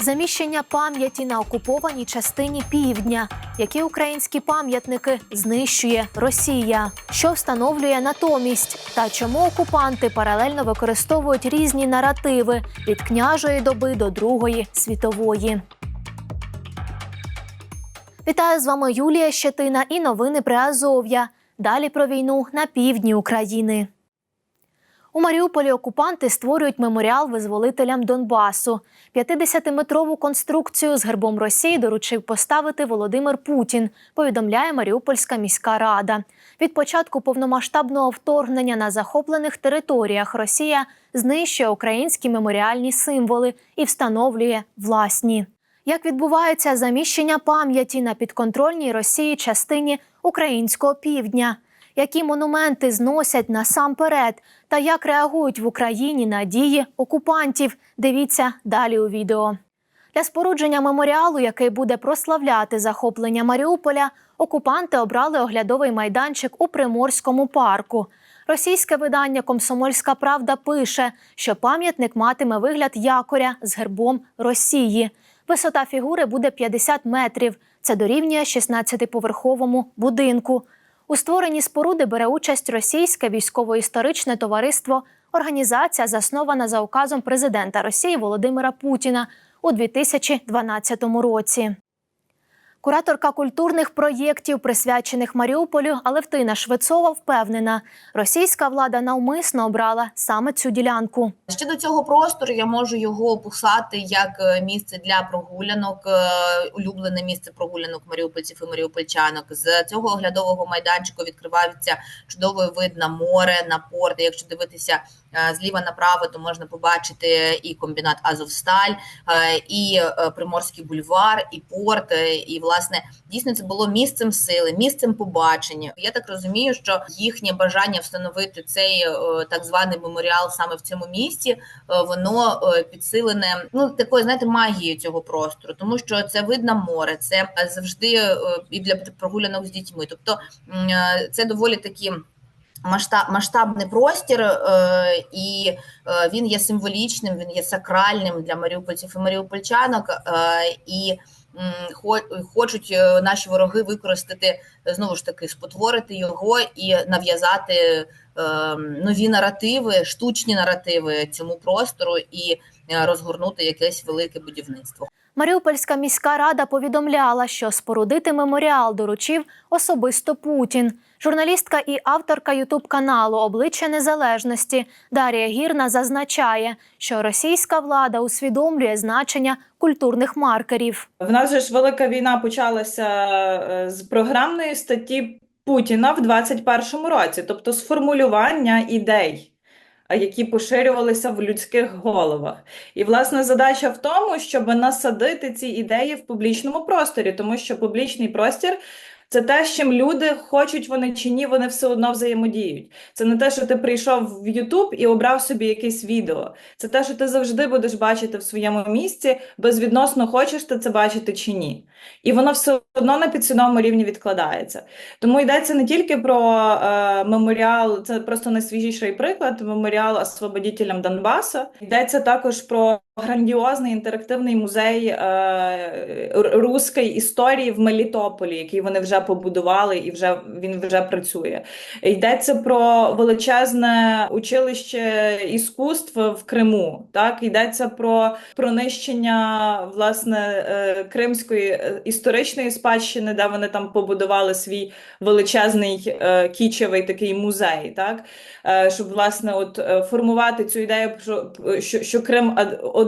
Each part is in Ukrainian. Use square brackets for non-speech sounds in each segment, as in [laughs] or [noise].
Заміщення пам'яті на окупованій частині півдня, які українські пам'ятники знищує Росія, що встановлює натомість, та чому окупанти паралельно використовують різні наративи від княжої доби до Другої світової. Вітаю з вами Юлія Щетина і новини Приазов'я. Далі про війну на півдні України. У Маріуполі окупанти створюють меморіал визволителям Донбасу. 50-метрову конструкцію з гербом Росії доручив поставити Володимир Путін. Повідомляє Маріупольська міська рада. Від початку повномасштабного вторгнення на захоплених територіях Росія знищує українські меморіальні символи і встановлює власні. Як відбувається заміщення пам'яті на підконтрольній Росії частині українського півдня? Які монументи зносять насамперед, та як реагують в Україні на дії окупантів? Дивіться далі у відео. Для спорудження меморіалу, який буде прославляти захоплення Маріуполя, окупанти обрали оглядовий майданчик у Приморському парку. Російське видання Комсомольська Правда пише, що пам'ятник матиме вигляд якоря з гербом Росії. Висота фігури буде 50 метрів. Це дорівнює 16-поверховому будинку. У створенні споруди бере участь російське військово-історичне товариство, організація, заснована за указом президента Росії Володимира Путіна у 2012 році. Кураторка культурних проєктів, присвячених Маріуполю, Алевтина Швецова, впевнена, російська влада навмисно обрала саме цю ділянку. Щодо цього простору, я можу його описати як е, місце для прогулянок, е, улюблене місце прогулянок маріупольців і маріупольчанок. З цього оглядового майданчику відкривається чудовий вид на море, на порт. Якщо дивитися зліва направо, то можна побачити і комбінат Азовсталь, і Приморський бульвар, і порт. І власне дійсно це було місцем сили, місцем побачення. Я так розумію, що їхнє бажання встановити цей так званий меморіал саме в цьому місці, воно підсилене ну такою, знаєте, магією цього простору, тому що це видно море, це завжди і для прогулянок з дітьми. Тобто це доволі такі. Масштаб, масштабний простір, е, і е, він є символічним, він є сакральним для маріупольців і маріупольчанок, е, і хо, хочуть е, наші вороги використати знову ж таки спотворити його і нав'язати е, нові наративи, штучні наративи цьому простору і е, розгорнути якесь велике будівництво. Маріупольська міська рада повідомляла, що спорудити меморіал доручив особисто Путін. Журналістка і авторка Ютуб-каналу Обличчя Незалежності Дарія Гірна зазначає, що російська влада усвідомлює значення культурних маркерів. В нас же ж велика війна почалася е, з програмної статті Путіна в 21-му році, тобто з формулювання ідей які поширювалися в людських головах. І власне задача в тому, щоб насадити ці ідеї в публічному просторі, тому що публічний простір. Це те, з чим люди хочуть вони чи ні, вони все одно взаємодіють. Це не те, що ти прийшов в Ютуб і обрав собі якесь відео. Це те, що ти завжди будеш бачити в своєму місці, безвідносно хочеш ти це бачити чи ні. І воно все одно на підсвідомому рівні відкладається. Тому йдеться не тільки про е, меморіал, це просто найсвіжіший приклад меморіал освободітелям Донбаса. Йдеться також про грандіозний інтерактивний музей е, руської історії в Мелітополі, який вони вже побудували і вже він вже працює. Йдеться про величезне училище іскусств в Криму. Так йдеться про пронищення власне е, кримської історичної спадщини, де вони там побудували свій величезний е, кічевий такий музей, так е, щоб власне от е, формувати цю ідею, що, що, що Крим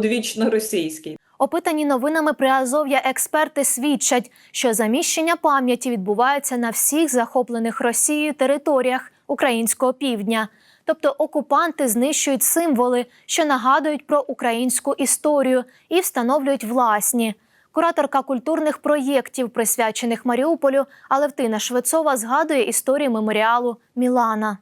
одвічно російський. Опитані новинами Приазов'я експерти свідчать, що заміщення пам'яті відбувається на всіх захоплених Росією територіях українського півдня. Тобто окупанти знищують символи, що нагадують про українську історію, і встановлюють власні. Кураторка культурних проєктів, присвячених Маріуполю, Алевтина Швецова згадує історію меморіалу Мілана.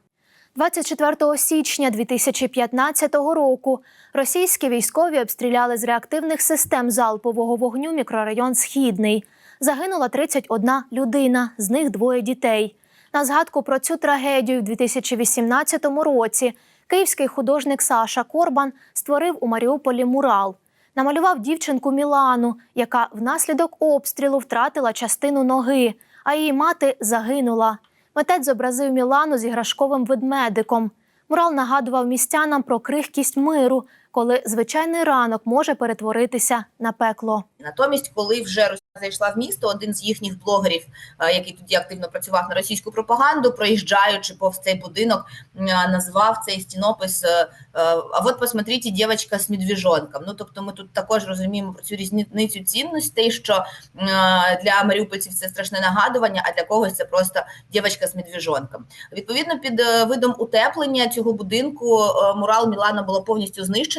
24 січня 2015 року російські військові обстріляли з реактивних систем залпового вогню мікрорайон Східний. Загинула 31 людина, з них двоє дітей. На згадку про цю трагедію в 2018 році київський художник Саша Корбан створив у Маріуполі мурал. Намалював дівчинку Мілану, яка внаслідок обстрілу втратила частину ноги, а її мати загинула. Митець зобразив Мілану з іграшковим ведмедиком. Мурал нагадував містянам про крихкість миру, коли звичайний ранок може перетворитися на пекло. Натомість, коли вже Росія зайшла в місто, один з їхніх блогерів, е, який тоді активно працював на російську пропаганду, проїжджаючи повз цей будинок, е, назвав цей стінопис е, А от посмотрите, дівчинка з медвіжонком. Ну тобто, ми тут також розуміємо про цю різницю цінностей, що для маріупольців це страшне нагадування, а для когось це просто дівчинка з медвіжонком. Відповідно, під видом утеплення цього будинку мурал Мілана було повністю знищено.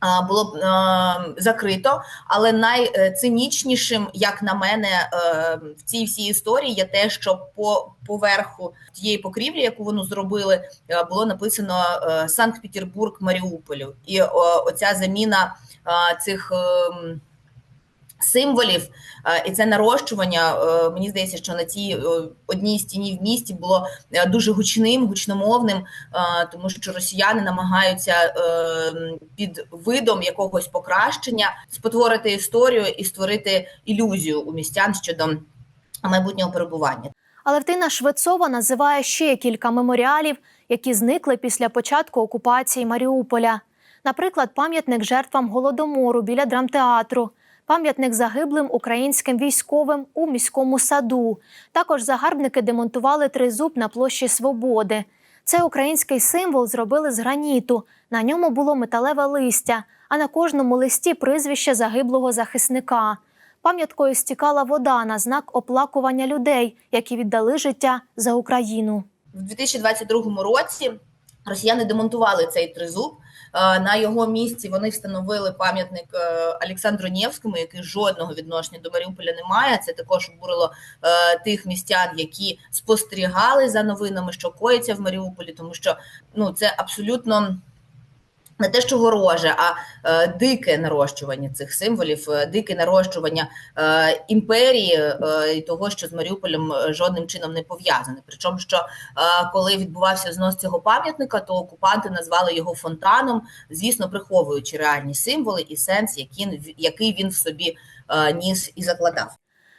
А, Було е, закрито, але найцинічнішим, як на мене, е, в цій всій історії є те, що по поверху тієї покрівлі, яку вони зробили, е, було написано е, Санкт-Петербург Маріуполю, і оця заміна цих. Символів е, і це нарощування. е, Мені здається, що на цій е, одній стіні в місті було дуже гучним, гучномовним, тому що росіяни намагаються під видом якогось покращення спотворити історію і створити ілюзію у містян щодо майбутнього перебування. Алевтина Швецова називає ще кілька меморіалів, які зникли після початку окупації Маріуполя. Наприклад, пам'ятник жертвам голодомору біля драмтеатру, пам'ятник загиблим українським військовим у міському саду. Також загарбники демонтували тризуб на площі Свободи. Це український символ зробили з граніту. На ньому було металеве листя, а на кожному листі прізвище загиблого захисника. Пам'яткою стікала вода на знак оплакування людей, які віддали життя за Україну. В 2022 році росіяни демонтували цей тризуб. Е, На його місці вони встановили пам'ятник е, Олександру Нєвському, який жодного відношення до Маріуполя не має. Це також обурило е, тих містян, які спостерігали за новинами, що коїться в Маріуполі, тому що ну це абсолютно. Не те, що вороже, а е, дике нарощування цих символів, е, дике нарощування е, імперії е, і того, що з Маріуполем е, жодним чином не пов'язане. Причому, що е, коли відбувався знос цього пам'ятника, то окупанти назвали його фонтаном, звісно, приховуючи реальні символи і сенс, який, який він в собі е, ніс і закладав.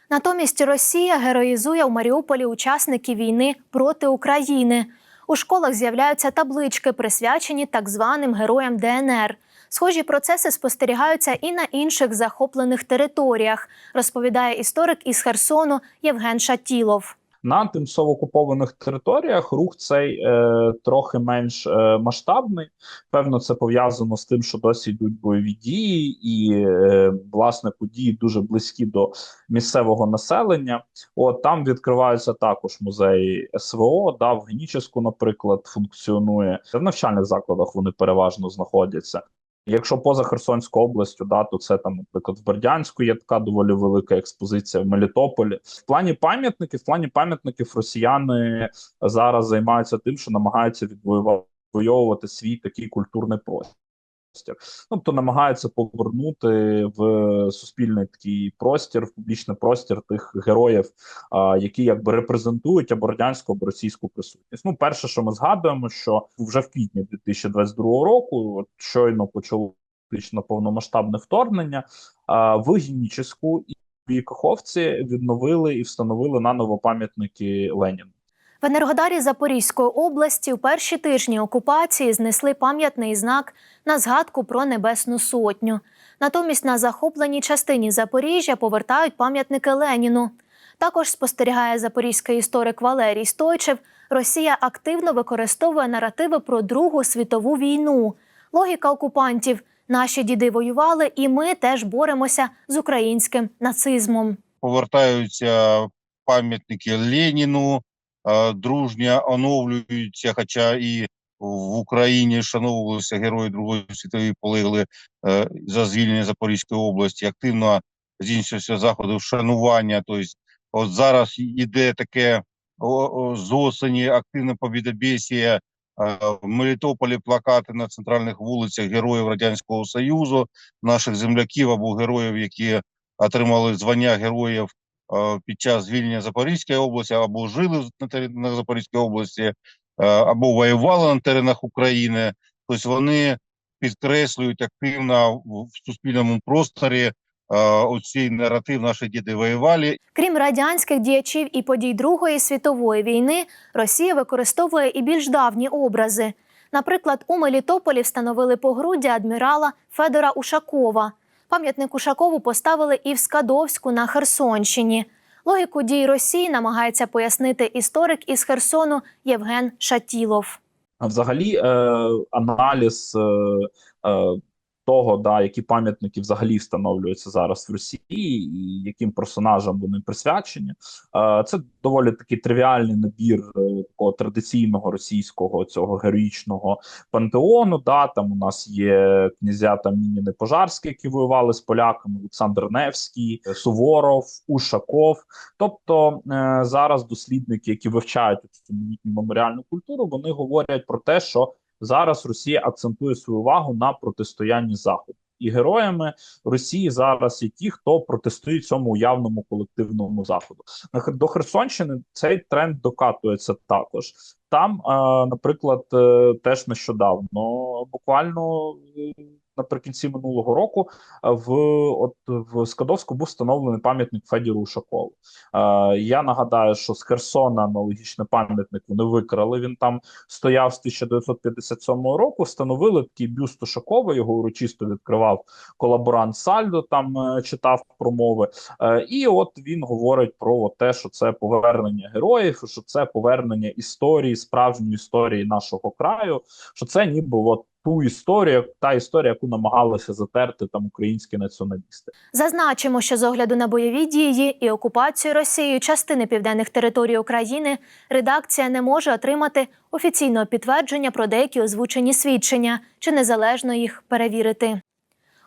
Натомість Росія героїзує у Маріуполі учасників війни проти України. У школах з'являються таблички, присвячені так званим героям ДНР. Схожі процеси спостерігаються і на інших захоплених територіях, розповідає історик із Херсону Євген Шатілов. На тимчасово окупованих територіях рух цей е, трохи менш е, масштабний. Певно, це пов'язано з тим, що досі йдуть бойові дії, і е, власне події дуже близькі до місцевого населення. От там відкриваються також музеї СВО. Да, в Геніческу, наприклад, функціонує в навчальних закладах. Вони переважно знаходяться. Якщо поза Херсонською областю, да, то це там, наприклад, в Бердянську є така доволі велика експозиція в Мелітополі. В плані пам'ятників, в плані пам'ятників росіяни зараз займаються тим, що намагаються відвоювати свій такий культурний простір. Тобто намагаються повернути в суспільний такий простір, в публічний простір тих героїв, які якби репрезентують або радянську або російську присутність. Ну, перше, що ми згадуємо, що вже в квітні 2022 року, от щойно почало фактично повномасштабне вторгнення, а, в Геніческу і Каховці відновили і встановили наново пам'ятники Леніну. В Енергодарі Запорізької області у перші тижні окупації знесли пам'ятний знак на згадку про Небесну Сотню. Натомість на захопленій частині Запоріжжя повертають пам'ятники Леніну. Також спостерігає запорізький історик Валерій Стойчев. Росія активно використовує наративи про Другу світову війну. Логіка окупантів: наші діди воювали, і ми теж боремося з українським нацизмом. повертаються пам'ятники Леніну, дружньо оновлюються, хоча і в Україні вшановувалися герої Другої світової полегли е, за звільнення Запорізької області. Активно здійснюються заходи вшанування. Тобто, от зараз іде таке з осені активне побідобєсія. Е, В Мелітополі плакати на центральних вулицях героїв Радянського Союзу, наших земляків або героїв, які отримали звання героїв під час звільнення Запорізької області, або жили на теренах Запорізької області, е, або воювали на теренах України. Тобто вони підкреслюють активно в суспільному просторі е, оцей наратив «Наші діди воювали». Крім радянських діячів і подій Другої світової війни, Росія використовує і більш давні образи. Наприклад, у Мелітополі встановили погруддя адмірала Федора Ушакова. Пам'ятник Ушакову поставили і в Скадовську на Херсонщині. Логіку дій Росії намагається пояснити історик із Херсону Євген Шатілов. Взагалі, е, аналіз е, е, того, да, які пам'ятники взагалі встановлюються зараз в Росії, і яким персонажам вони присвячені, е, це доволі такий тривіальний набір е, традиційного російського цього героїчного пантеону. Да, там у нас є князя там Мініни Пожарські, які воювали з поляками, Олександр Невський, Суворов, Ушаков. Тобто е, зараз дослідники, які вивчають цю меморіальну культуру, вони говорять про те, що зараз Росія акцентує свою увагу на протистоянні Заходу. І героями Росії зараз є ті, хто протестує цьому уявному колективному заходу. До Херсонщини цей тренд докатується також. Там, е, наприклад, е, теж нещодавно, буквально е, наприкінці минулого року, е, в от в Скадовську був встановлений пам'ятник Федіру Ушакову. Е, я нагадаю, що з Херсона аналогічний пам'ятник вони викрали. Він там стояв з 1957 року. Встановили такий бюст Ушакова. Його урочисто відкривав колаборант Сальдо. Там е, читав промови. Е, і от він говорить про те, що це повернення героїв, що це повернення історії, справжньої історії нашого краю. Що це ніби от ту історію, та історія, яку намагалися затерти там українські націоналісти. Зазначимо, що з огляду на бойові дії і окупацію Росією частини південних територій України редакція не може отримати офіційного підтвердження про деякі озвучені свідчення чи незалежно їх перевірити.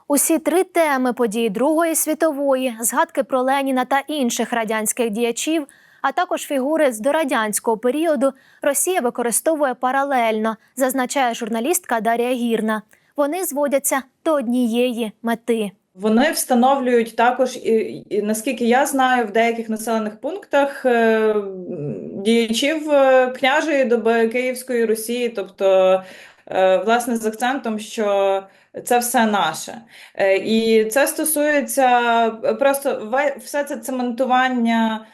Усі три теми події Другої світової, згадки про Леніна та інших радянських діячів, а також фігури з дорадянського періоду Росія використовує паралельно, зазначає журналістка Дар'я Гірна. Вони зводяться до однієї мети. Вони встановлюють також, і, наскільки я знаю, в деяких населених пунктах е, діячів е, княжої доби Київської Росії, тобто, е, власне, з акцентом, що це все наше. І це стосується просто все це цементування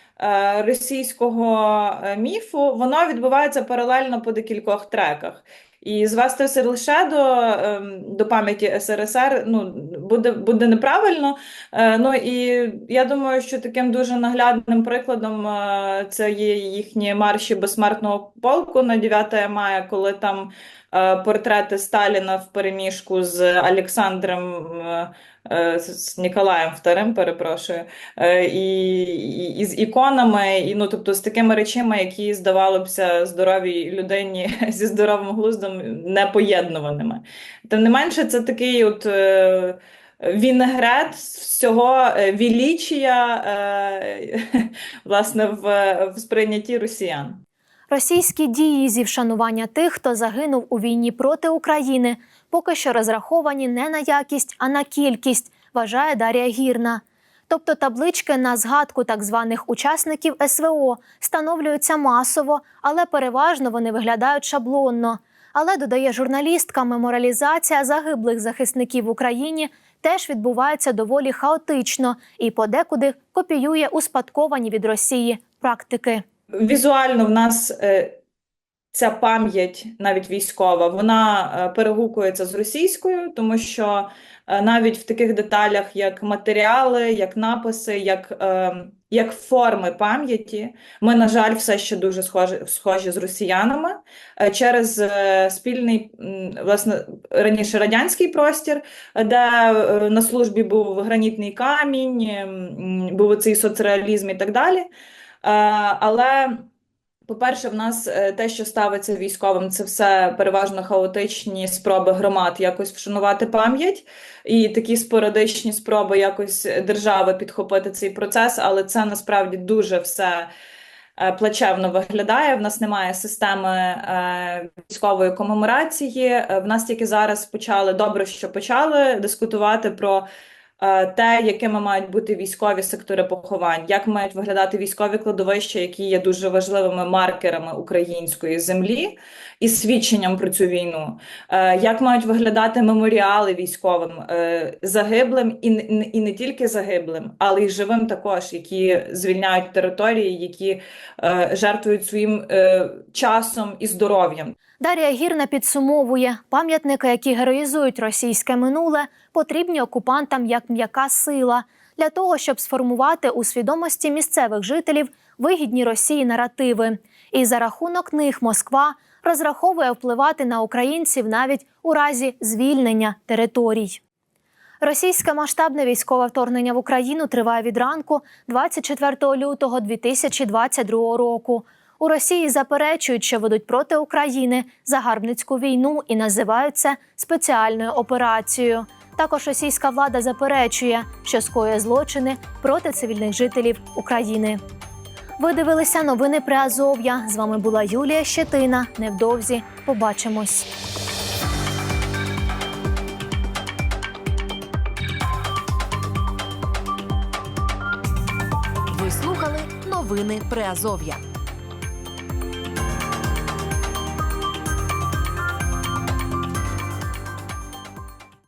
російського е, міфу, воно відбувається паралельно по декількох треках. І звести все лише до, ем, до пам'яті СРСР ну, буде, буде неправильно. Е, Ну і я думаю, що таким дуже наглядним прикладом е, це є їхні марші безсмертного полку на 9 мая, коли там е, портрети Сталіна в переміжку з Олександром е, е, з Ніколаєм II, перепрошую, е, і, і, і з іконами, і ну, тобто з такими речами, які здавалося здоровій людині [laughs] зі здоровим глуздом непоєднуваними. Тим не менше, це такий от. е, Вінегрет всього е, вілічія, е, [laughs] власне, в, в сприйнятті росіян. Російські дії зі вшанування тих, хто загинув у війні проти України, поки що розраховані не на якість, а на кількість, вважає Дар'я Гірна. Тобто таблички на згадку так званих учасників СВО встановлюються масово, але переважно вони виглядають шаблонно. Але додає журналістка, меморалізація загиблих захисників в Україні теж відбувається доволі хаотично і подекуди копіює успадковані від Росії практики. Візуально в нас е, ця пам'ять, навіть військова, вона е, перегукується з російською, тому що е, навіть в таких деталях, як матеріали, як написи, як, як форми пам'яті, ми, на жаль, все ще дуже схожі, схожі з росіянами через спільний, власне, раніше радянський простір, де на службі був гранітний камінь, був цей соцреалізм і так далі. Е, Але, по-перше, в нас е, те, що ставиться військовим, це все переважно хаотичні спроби громад якось вшанувати пам'ять, і такі спорадичні спроби якось держави підхопити цей процес, але це насправді дуже все. е, Плачевно виглядає. В нас немає системи е, військової комеморації. В нас тільки зараз почали добре, що почали дискутувати про те, якими мають бути військові сектори поховань, як мають виглядати військові кладовища, які є дуже важливими маркерами української землі і свідченням про цю війну, е, як мають виглядати меморіали військовим е, загиблим і, і не тільки загиблим, але й живим також, які звільняють території, які е, жертвують своїм е, часом і здоров'ям. Дар'я Гірна підсумовує, пам'ятники, які героїзують російське минуле, потрібні окупантам як м'яка сила для того, щоб сформувати у свідомості місцевих жителів вигідні Росії наративи. І за рахунок них Москва розраховує впливати на українців навіть у разі звільнення територій. Російське масштабне військове вторгнення в Україну триває від ранку 24 лютого 2022 року. У Росії заперечують, що ведуть проти України загарбницьку війну і називають це спеціальною операцією. Також російська влада заперечує, що скоює злочини проти цивільних жителів України. Ви дивилися новини при Азов'я. З вами була Юлія Щетина. Невдовзі побачимось. Ви слухали новини Приазов'я.